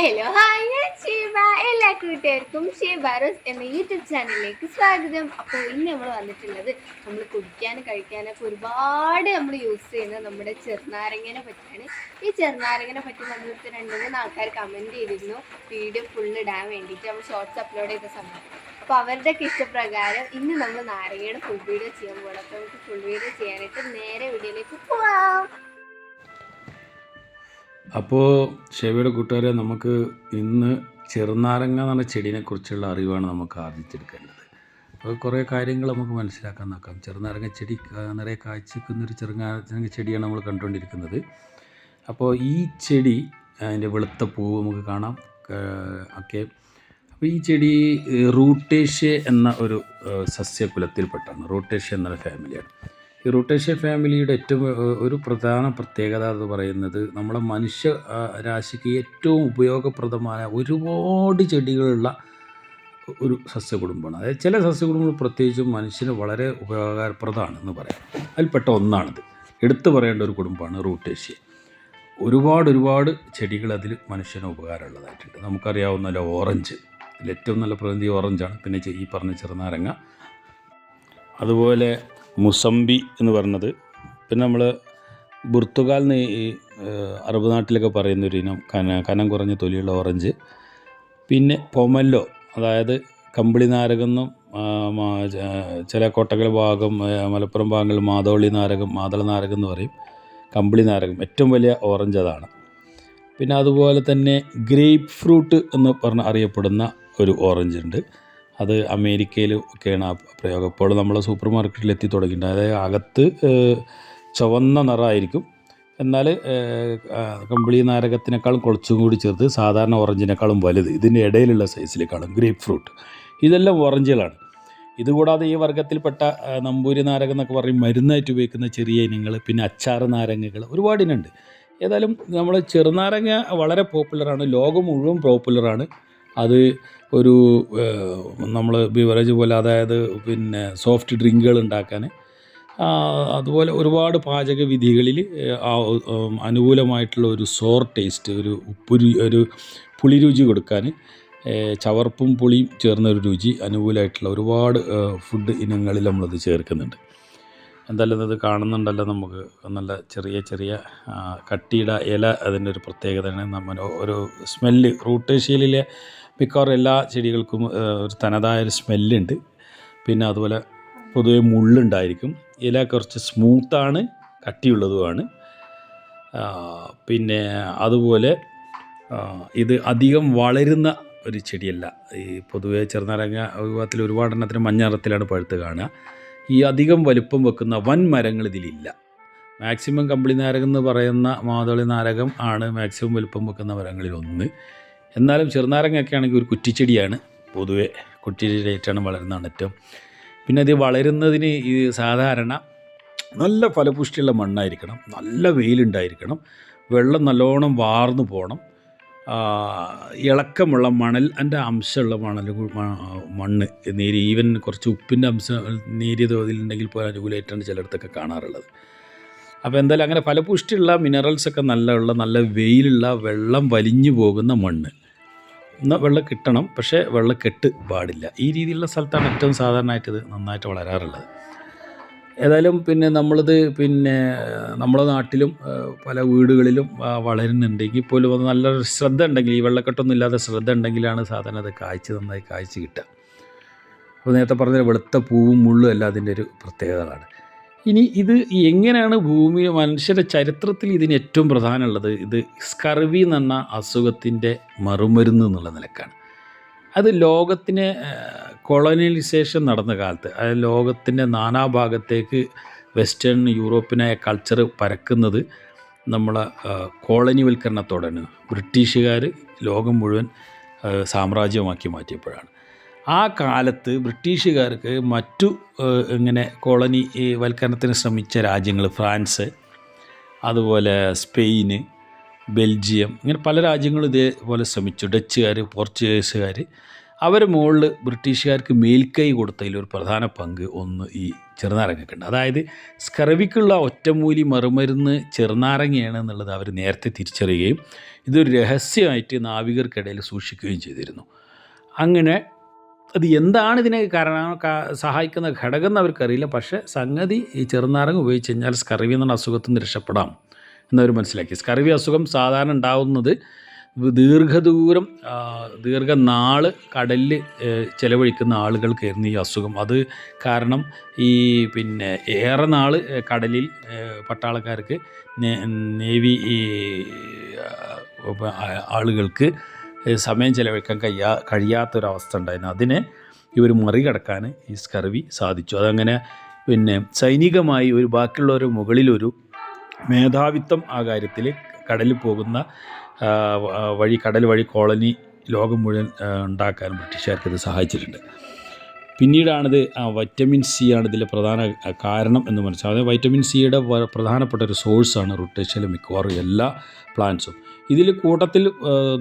Hello hi Sheeba എല്ലാ കൂട്ടുകാർക്കും Sheeba rose എന്ന യൂട്യൂബ് ചാനലിലേക്ക് സ്വാഗതം. അപ്പോൾ ഇന്ന് നമ്മൾ വന്നിട്ടുള്ളത് നമ്മൾ കുടിക്കാനും കഴിക്കാനൊക്കെ ഒരുപാട് നമ്മൾ യൂസ് ചെയ്യുന്നത് നമ്മുടെ ചെറുനാരങ്ങനെ പറ്റിയാണ്. ഈ ചെറുനാരങ്ങനെ പറ്റി നമ്മളിടുത്ത് രണ്ട് മൂന്ന് ആൾക്കാർ കമന്റ് ചെയ്തിരുന്നു. വീഡിയോ ഫുള്ള് ഇടാൻ വേണ്ടിയിട്ട് നമ്മൾ ഷോർട്സ് അപ്ലോഡ് ചെയ്ത സമയം അപ്പോൾ അവരുടെയൊക്കെ ഇഷ്ടപ്രകാരം ഇന്ന് നമ്മൾ നാരങ്ങയുടെ ഫുൾ വീഡിയോ ചെയ്യാൻ പോകണം അപ്പോൾ നമുക്ക് ഫുൾ വീഡിയോ ചെയ്യാനായിട്ട് നേരെ വീഡിയോയിലേക്ക് പോവാം. അപ്പോൾ ഷെവിയുടെ കൂട്ടുകാരെ നമുക്ക് ഇന്ന് ചെറുനാരങ്ങ എന്ന് പറഞ്ഞ ചെടീനെക്കുറിച്ചുള്ള അറിവാണ് നമുക്ക് ആർജിച്ചെടുക്കേണ്ടത് അപ്പോൾ കുറേ കാര്യങ്ങൾ നമുക്ക് മനസ്സിലാക്കാൻ നോക്കാം. ചെറുനാരങ്ങ ചെടി നിറയെ ഒരു ചെറുനാരങ്ങ ചെടിയാണ് നമ്മൾ കണ്ടുകൊണ്ടിരിക്കുന്നത്. അപ്പോൾ ഈ ചെടി അതിന്റെ വെളുത്ത പൂവ് നമുക്ക് കാണാം. ഒക്കെ. അപ്പോൾ ഈ ചെടി റൂട്ടേഷ്യ എന്ന ഒരു സസ്യകുലത്തിൽപ്പെട്ടാണ് റൂട്ടേഷ്യ എന്നൊരു ഫാമിലിയാണ് ഈ റൂട്ടേഷ്യ ഫാമിലിയുടെ ഏറ്റവും ഒരു പ്രധാന പ്രത്യേകത എന്ന് പറയുന്നത് നമ്മുടെ മനുഷ്യ രാശിക്ക് ഏറ്റവും ഉപയോഗപ്രദമായ ഒരുപാട് ചെടികളുള്ള ഒരു സസ്യകുടുംബമാണ്. അതായത് ചില സസ്യകുടുംബങ്ങൾ പ്രത്യേകിച്ചും മനുഷ്യന് വളരെ ഉപയോഗപ്രദമാണെന്ന് പറയാം. അതിൽപ്പെട്ട ഒന്നാണിത്. എടുത്തു പറയേണ്ട ഒരു കുടുംബമാണ് റൂട്ടേഷ്യ ഒരുപാട് ഒരുപാട് ചെടികൾ അതിൽ മനുഷ്യന് ഉപകാരമുള്ളതായിട്ടുണ്ട്. നമുക്കറിയാവുന്ന ഓറഞ്ച്. ഇതിൽ ഏറ്റവും നല്ല പ്രതിനിധി ഓറഞ്ചാണ്. പിന്നെ ഈ പറഞ്ഞ ചെറുനാരങ്ങ. അതുപോലെ മുസമ്പി എന്ന് പറഞ്ഞത്. പിന്നെ നമ്മൾ ബുർത്തുകാൽ എന്ന് ഈ അറബ് നാട്ടിലൊക്കെ പറയുന്ന ഒരു ഇനം കന കനം കുറഞ്ഞ തൊലിയുള്ള ഓറഞ്ച്. പിന്നെ പൊമല്ലോ അതായത് കമ്പിളി നാരകെന്നും ചില കോട്ടകൾ ഭാഗം മലപ്പുറം ഭാഗങ്ങളിൽ മാതോളി നാരകം മാതള നാരകം എന്ന് പറയും. കമ്പിളി നാരകം ഏറ്റവും വലിയ ഓറഞ്ച് അതാണ്. പിന്നെ അതുപോലെ തന്നെ ഗ്രേപ്പ് ഫ്രൂട്ട് എന്ന് പറഞ്ഞ് അറിയപ്പെടുന്ന ഒരു ഓറഞ്ച് ഉണ്ട്. അത് അമേരിക്കയിൽ ഒക്കെയാണ് ആ പ്രയോഗം. ഇപ്പോൾ നമ്മൾ സൂപ്പർ മാർക്കറ്റിൽ എത്തി തുടങ്ങിയിട്ടുണ്ട്. അതായത് അകത്ത് ചുവന്ന നിറമായിരിക്കും. എന്നാൽ കമ്പിളി നാരകത്തിനേക്കാളും കുറച്ചും കൂടി ചേർത്ത് സാധാരണ ഓറഞ്ചിനേക്കാളും വലുത്. ഇതിന്റെ ഇടയിലുള്ള സൈസിലേക്കാളും ഗ്രേപ്പ് ഫ്രൂട്ട് ഇതെല്ലാം ഓറഞ്ചുകളാണ്. ഇതുകൂടാതെ ഈ വർഗത്തിൽപ്പെട്ട നമ്പൂരി നാരകം എന്നൊക്കെ പറയും മരുന്നായിട്ട് ഉപയോഗിക്കുന്ന ചെറിയ ഇനങ്ങൾ പിന്നെ അച്ചാർ നാരങ്ങകൾ ഒരുപാട് ഇനമുണ്ട് ഏതായാലും നമ്മൾ ചെറുനാരങ്ങ വളരെ പോപ്പുലറാണ്. ലോകം മുഴുവൻ പോപ്പുലറാണ്. അത് ഒരു നമ്മൾ ബിവറേജ് പോലെ അതായത് പിന്നെ സോഫ്റ്റ് ഡ്രിങ്കുകൾ ഉണ്ടാക്കാൻ. അതുപോലെ ഒരുപാട് പാചക വിധികളിൽ അനുകൂലമായിട്ടുള്ള ഒരു സോർ ടേസ്റ്റ് ഒരു ഉപ്പുരു ഒരു പുളി രുചി കൊടുക്കാൻ ചവർപ്പും പുളിയും ചേർന്നൊരു രുചി അനുകൂലമായിട്ടുള്ള ഒരുപാട് ഫുഡ് ഇനങ്ങളിൽ നമ്മളത് ചേർക്കുന്നുണ്ട്. എന്തായാലും ഇത് കാണുന്നുണ്ടല്ലോ നമുക്ക്. നല്ല ചെറിയ ചെറിയ കട്ടിയുടെ ഇല അതിന്റെ ഒരു പ്രത്യേകതയാണ്. നമ്മൾ ഒരു സ്മെല്ല് റൂട്ടേഷ്യയിലെ മിക്കവാറും എല്ലാ ചെടികൾക്കും ഒരു തനതായ ഒരു സ്മെല്ലുണ്ട് പിന്നെ അതുപോലെ പൊതുവെ മുള്ളുണ്ടായിരിക്കും. ഇല കുറച്ച് സ്മൂത്താണ് കട്ടിയുള്ളതുമാണ്. പിന്നെ അതുപോലെ ഇത് അധികം വളരുന്ന ഒരു ചെടിയല്ല. ഈ പൊതുവേ ചെറുനാരങ്ങ വിഭാഗത്തിൽ ഒരുപാട് എണ്ണത്തിന് മഞ്ഞ നിറത്തിലാണ് പഴുത്ത് കാണുക. ഈ അധികം വലുപ്പം വെക്കുന്ന വൻ മരങ്ങൾ ഇതിലില്ല. മാക്സിമം കമ്പിളി നാരകം എന്ന് പറയുന്ന മാതളി നാരകം ആണ് മാക്സിമം വലുപ്പം വെക്കുന്ന മരങ്ങളിൽ ഒന്ന്. എന്നാലും ചെറുനാരങ്ങയൊക്കെ ആണെങ്കിൽ ഒരു കുറ്റിച്ചെടിയാണ്. പൊതുവെ കുറ്റിച്ചെടിയായിട്ടാണ് വളരുന്നതാണ് ഏറ്റവും. പിന്നെ അത് വളരുന്നതിന് ഈ സാധാരണ നല്ല ഫലപുഷ്ടിയുള്ള മണ്ണായിരിക്കണം. നല്ല വെയിലുണ്ടായിരിക്കണം. വെള്ളം നല്ലോണം വാർന്നു പോകണം. ഇളക്കമുള്ള മണൽ എന്റെ അംശമുള്ള മണൽ മണ്ണ് നേരി ഈവൻ കുറച്ച് ഉപ്പിന്റെ അംശം നേരിയ തോതിലുണ്ടെങ്കിൽ പോലും അനുകൂലമായിട്ടാണ് ചിലയിടത്തൊക്കെ കാണാറുള്ളത്. അപ്പോൾ എന്തായാലും അങ്ങനെ ഫലപുഷ്ടിയുള്ള മിനറൽസൊക്കെ നല്ല ഉള്ള നല്ല വെയിലുള്ള വെള്ളം വലിഞ്ഞു പോകുന്ന മണ്ണ്. വെള്ളം കിട്ടണം പക്ഷേ വെള്ളം കെട്ട് പാടില്ല. ഈ രീതിയിലുള്ള സ്ഥലത്താണ് ഏറ്റവും സാധാരണയായിട്ട് നന്നായിട്ട് വളരാറുള്ളത്. ഏതായാലും പിന്നെ നമ്മളിത് പിന്നെ നമ്മുടെ നാട്ടിലും പല വീടുകളിലും വളരുന്നുണ്ട്. വളരുന്നുണ്ടെങ്കിൽ പോലും അത് നല്ല ശ്രദ്ധ ഉണ്ടെങ്കിൽ ഈ വെള്ളക്കെട്ടൊന്നും ഇല്ലാതെ ശ്രദ്ധ ഉണ്ടെങ്കിലാണ് സാധാരണ അത് കായ്ച്ച് നന്നായി കായ്ച്ച് കിട്ടുക. അപ്പോൾ നേരത്തെ പറഞ്ഞ വെളുത്ത പൂവും മുള്ളും എല്ലാം അതിന്റെ ഒരു പ്രത്യേകതകളാണ്. ഇനി ഇത് എങ്ങനെയാണ് ഭൂമി മനുഷ്യരുടെ ചരിത്രത്തിൽ ഇതിന് ഏറ്റവും പ്രധാനമുള്ളത്? ഇത് സ്കർവി എന്ന് അസുഖത്തിന്റെ മറുമരുന്ന് എന്നുള്ള നിലക്കാണ്. അത് ലോകത്തിന് കൊളോണിയലൈസേഷൻ നടന്ന കാലത്ത് അതായത് ലോകത്തിന്റെ നാനാഭാഗത്തേക്ക് വെസ്റ്റേൺ യൂറോപ്പിനായ കൾച്ചർ പരക്കുന്നത് നമ്മളെ കോളനിവൽക്കരണത്തോടെയാണ് ബ്രിട്ടീഷുകാർ ലോകം മുഴുവൻ സാമ്രാജ്യമാക്കി മാറ്റിയപ്പോഴാണ്. ആ കാലത്ത് ബ്രിട്ടീഷുകാർക്ക് മറ്റു ഇങ്ങനെ കോളനി വൽക്കരണത്തിന് ശ്രമിച്ച രാജ്യങ്ങൾ ഫ്രാൻസ് അതുപോലെ സ്പെയിന് ബെൽജിയം ഇങ്ങനെ പല രാജ്യങ്ങളും ഇതേപോലെ ശ്രമിച്ചു. ഡച്ചുകാർ പോർച്ചുഗീസുകാർ അവർ മുകളിൽ ബ്രിട്ടീഷുകാർക്ക് മേൽക്കൈ കൊടുത്തതിൽ ഒരു പ്രധാന പങ്ക് ഒന്ന് ഈ ചെറുനാരങ്ങക്കുണ്ട്. അതായത് സ്കർവിക്കുള്ള ഒറ്റമൂലി മറുമരുന്ന് ചെറുനാരങ്ങയാണ് എന്നുള്ളത് അവർ നേരത്തെ തിരിച്ചറിയുകയും ഇതൊരു രഹസ്യമായിട്ട് നാവികർക്കിടയിൽ സൂക്ഷിക്കുകയും ചെയ്തിരുന്നു. അങ്ങനെ അത് എന്താണ് ഇതിനെ കാരണം? സഹായിക്കുന്ന ഘടകം എന്ന് അവർക്കറിയില്ല. പക്ഷേ സംഗതി ഈ ചെറുനാരങ്ങ ഉപയോഗിച്ച് കഴിഞ്ഞാൽ സ്കർവി എന്നുള്ള അസുഖത്തിൽ നിന്ന് രക്ഷപ്പെടാം എന്നവർ മനസ്സിലാക്കി. സ്കർവി അസുഖം സാധാരണ ഉണ്ടാവുന്നത് ദീർഘദൂരം ദീർഘനാൾ കടലിൽ ചിലവഴിക്കുന്ന ആളുകൾക്കായിരുന്നു ഈ അസുഖം. അത് കാരണം ഈ പിന്നെ ഏറെ നാൾ കടലിൽ പട്ടാളക്കാർക്ക് നേവി ഈ ആളുകൾക്ക് സമയം ചിലവഴിക്കാൻ കഴിയാ കഴിയാത്തൊരവസ്ഥ ഉണ്ടായിരുന്നു. അതിനെ ഇവർ മറികടക്കാൻ ഈ സ്കർവി സാധിച്ചു. അതങ്ങനെ പിന്നെ സൈനികമായി ഒരു ബാക്കിയുള്ളവരുടെ മുകളിലൊരു മേധാവിത്വം ആ കാര്യത്തിൽ കടലിൽ പോകുന്ന വഴി കടൽ വഴി കോളനി ലോകം മുഴുവൻ ഉണ്ടാക്കാൻ ഇത് സഹായിച്ചിട്ടുണ്ട്. പിന്നീടാണിത് വൈറ്റമിൻ സി ആണ് ഇതിലെ പ്രധാന കാരണം എന്ന് മനസ്സിലാവും വൈറ്റമിൻ സിയുടെ പ്രധാനപ്പെട്ട ഒരു സോഴ്സാണ് റുട്ടേഷ്യയിലെ മിക്കവാറും എല്ലാ പ്ലാന്റ്സും ഇതിൽ കൂട്ടത്തിൽ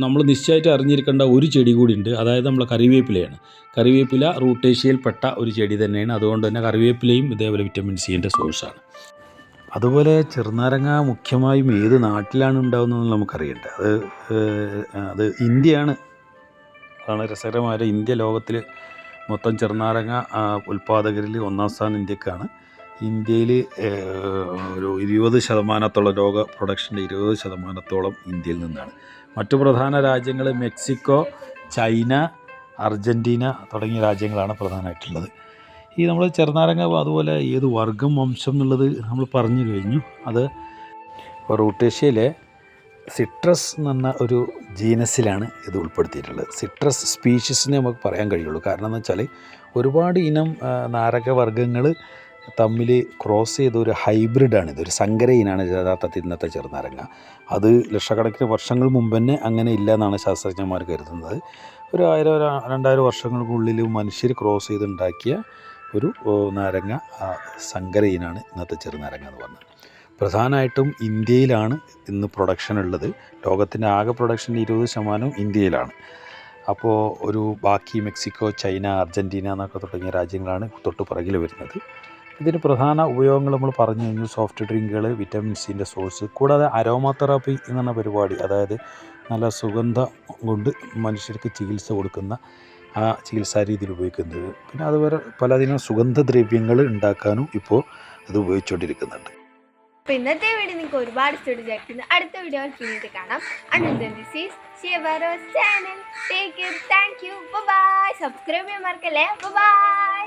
നമ്മൾ നിശ്ചയമായിട്ട് അറിഞ്ഞിരിക്കേണ്ട ഒരു ചെടി കൂടി ഉണ്ട്. അതായത് നമ്മൾ കറിവേപ്പിലയാണ്. കറിവേപ്പില റൂട്ടേഷ്യയിൽപ്പെട്ട ഒരു ചെടി തന്നെയാണ്. അതുകൊണ്ട് തന്നെ കറിവേപ്പിലയും ഇതേപോലെ വിറ്റമിൻ സിന്റെ സോഴ്സാണ് അതുപോലെ ചെറുനാരങ്ങ മുഖ്യമായും ഏത് നാട്ടിലാണ് ഉണ്ടാകുന്നതെന്ന് നമുക്കറിയണ്ട. അത് അത് ഇന്ത്യയാണ്. അതാണ് രസകരമായ ഇന്ത്യ ലോകത്തിൽ മൊത്തം ചെറുനാരങ്ങ ഉൽപ്പാദകരിൽ ഒന്നാം സ്ഥാനം ഇന്ത്യക്കാണ്. ഇന്ത്യയിൽ ഒരു ഇരുപത് ശതമാനത്തോളം ലോക പ്രൊഡക്ഷന്റെ ഇരുപത് ശതമാനത്തോളം ഇന്ത്യയിൽ നിന്നാണ്. മറ്റു പ്രധാന രാജ്യങ്ങൾ മെക്സിക്കോ ചൈന അർജന്റീന തുടങ്ങിയ രാജ്യങ്ങളാണ് പ്രധാനമായിട്ടുള്ളത്. ഈ നമ്മൾ ചെറുനാരങ്ങ അതുപോലെ ഏത് വർഗം വംശം എന്നുള്ളത് നമ്മൾ പറഞ്ഞു കഴിഞ്ഞു. അത് റൂട്ടേഷ്യയിലെ സിട്രസ് എന്ന് ഒരു ജീനസിലാണ് ഇത് ഉൾപ്പെടുത്തിയിട്ടുള്ളത്. സിട്രസ് സ്പീഷീസിനെ നമുക്ക് പറയാൻ കഴിയുള്ളൂ. കാരണം എന്ന് വെച്ചാൽ ഒരുപാട് ഇനം നാരകവർഗങ്ങൾ തമ്മിൽ ക്രോസ് ചെയ്ത ഒരു ഹൈബ്രിഡാണ് ഇത്. ഒരു സങ്കര ഇനാണ് യഥാർത്ഥത്തിൽ ഇന്നത്തെ ചെറുനാരങ്ങ. അത് ലക്ഷക്കണക്കിന് വർഷങ്ങൾ മുമ്പ് തന്നെ അങ്ങനെ ഇല്ല എന്നാണ് ശാസ്ത്രജ്ഞന്മാർ കരുതുന്നത്. ഒരു ആയിരം രണ്ടായിരം വർഷങ്ങൾക്കുള്ളിൽ മനുഷ്യർ ക്രോസ് ചെയ്തുണ്ടാക്കിയ ഒരു നാരങ്ങ സങ്കര ഇനാണ് ഇന്നത്തെ ചെറുനാരങ്ങ എന്ന് പറഞ്ഞത്. പ്രധാനമായിട്ടും ഇന്ത്യയിലാണ് ഇന്ന് പ്രൊഡക്ഷൻ ഉള്ളത്. ലോകത്തിന്റെ ആകെ പ്രൊഡക്ഷന്റെ ഇരുപത് ശതമാനവും ഇന്ത്യയിലാണ്. അപ്പോൾ ഒരു ബാക്കി മെക്സിക്കോ ചൈന അർജന്റീന എന്നൊക്കെ തുടങ്ങിയ രാജ്യങ്ങളാണ് തൊട്ട് പുറകിൽ വരുന്നത്. ഇതിന് പ്രധാന ഉപയോഗങ്ങൾ നമ്മൾ പറഞ്ഞു കഴിഞ്ഞു. സോഫ്റ്റ് ഡ്രിങ്കുകൾ വിറ്റമിൻ സിന്റെ സോഴ്സ് കൂടാതെ അരോമാതെറാപ്പി തെറാപ്പി എന്ന് പരിപാടി അതായത് നല്ല സുഗന്ധം കൊണ്ട് മനുഷ്യർക്ക് ചികിത്സ കൊടുക്കുന്ന ആ ചികിത്സാ രീതിയിൽ ഉപയോഗിക്കുന്നത്. പിന്നെ അതുപോലെ പലതിനും സുഗന്ധദ്രവ്യങ്ങൾ ഉണ്ടാക്കാനും ഇപ്പോൾ അത് ഉപയോഗിച്ചുകൊണ്ടിരിക്കുന്നുണ്ട്. ഇന്നത്തെ വീഡിയോ നിങ്ങൾക്ക് ഒരുപാട് വിചാരിക്കുന്നു. അടുത്ത വീഡിയോ പിന്നീട് കാണാം. This is ഷിയബാരോസ് channel take care thank you bye subscribe ചെയ്യാൻ മറക്കല്ലേ? ബൈ